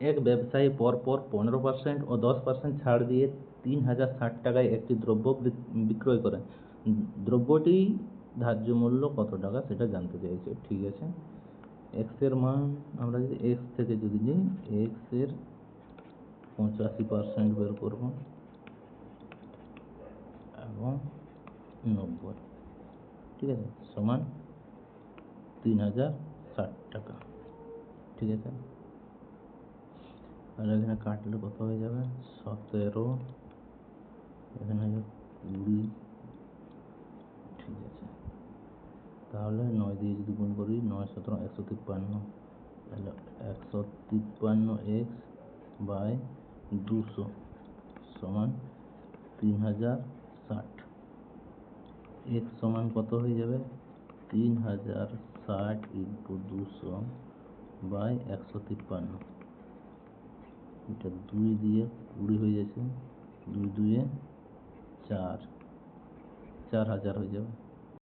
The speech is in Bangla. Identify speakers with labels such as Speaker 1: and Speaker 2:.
Speaker 1: এক ব্যবসায়ী পরপর পনেরো পার্সেন্ট ও দশ পার্সেন্ট ছাড় দিয়ে তিন হাজার ষাট টাকায় একটি দ্রব্য বিক্রয় করেন। দ্রব্যটি ধার্য মূল্য কত টাকা সেটা জানতে চাইছে। ঠিক আছে। এক্সের মান আমরা যদি এক্স থেকে যদি নিই এক্সের পঁচাশি পার্সেন্ট বের করব। এবং নব্বই। ঠিক আছে? সমান তিন হাজার ষাট টাকা। ঠিক আছে? আর এখানে কাটলে কত হয়ে যাবে? সতেরো। এখানে কুড়ি। ঠিক আছে। তাহলে নয় দিয়ে যদি গুণ করি, নয়, সতেরো, একশো তিপ্পান্ন। তাহলে একশো তিপ্পান্ন এক্স বাই দুশো সমান তিন হাজার ষাট। এক্স সমান কত হয়ে যাবে? তিন হাজার ষাট ইন্টু দুশো বাই একশো তিপ্পান্ন। এটা দুই দিয়ে কুড়ি হয়ে যাচ্ছে দুই দুয়ে চার। চার হাজার হয়ে যাবে।